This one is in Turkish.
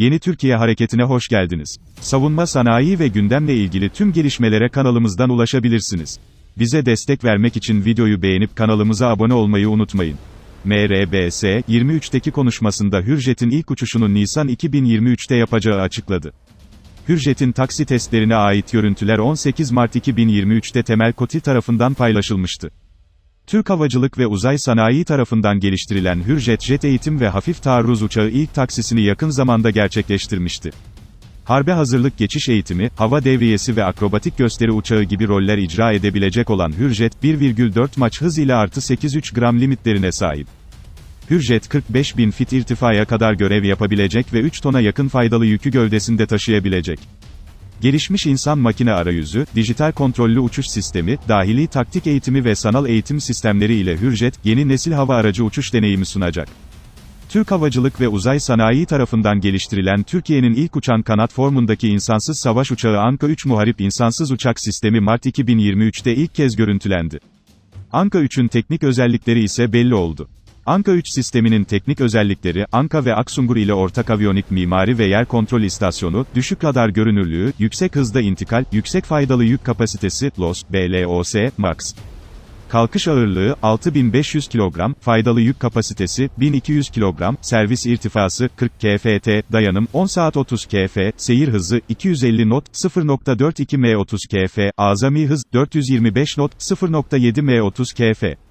Yeni Türkiye Hareketi'ne hoş geldiniz. Savunma sanayi ve gündemle ilgili tüm gelişmelere kanalımızdan ulaşabilirsiniz. Bize destek vermek için videoyu beğenip kanalımıza abone olmayı unutmayın. MRBS, 23'teki konuşmasında Hürjet'in ilk uçuşunu Nisan 2023'te yapacağı açıkladı. Hürjet'in taksi testlerine ait görüntüler 18 Mart 2023'te Temel Kotil tarafından paylaşılmıştı. Türk Havacılık ve Uzay Sanayi tarafından geliştirilen Hürjet Jet Eğitim ve Hafif Taarruz Uçağı ilk taksisini yakın zamanda gerçekleştirmişti. Harbe hazırlık geçiş eğitimi, hava devriyesi ve akrobatik gösteri uçağı gibi roller icra edebilecek olan Hürjet, 1,4 maç hız ile artı 8-3 gram limitlerine sahip. Hürjet 45 bin fit irtifaya kadar görev yapabilecek ve 3 tona yakın faydalı yükü gövdesinde taşıyabilecek. Gelişmiş insan makine arayüzü, dijital kontrollü uçuş sistemi, dahili taktik eğitimi ve sanal eğitim sistemleri ile Hürjet, yeni nesil hava aracı uçuş deneyimi sunacak. Türk Havacılık ve Uzay Sanayi tarafından geliştirilen Türkiye'nin ilk uçan kanat formundaki insansız savaş uçağı Anka 3 Muharip insansız uçak sistemi Mart 2023'te ilk kez görüntülendi. Anka 3'ün teknik özellikleri ise belli oldu. Anka 3 sisteminin teknik özellikleri, Anka ve Aksungur ile ortak aviyonik mimari ve yer kontrol istasyonu, düşük radar görünürlüğü, yüksek hızda intikal, yüksek faydalı yük kapasitesi, LOS, BLOS, MAX. Kalkış ağırlığı, 6500 kilogram, faydalı yük kapasitesi, 1200 kilogram, servis irtifası, 40 kft, dayanım, 10 saat 30 kf, seyir hızı, 250 knot, 0.42 m 30 kf, azami hız, 425 knot, 0.7 m 30 kf.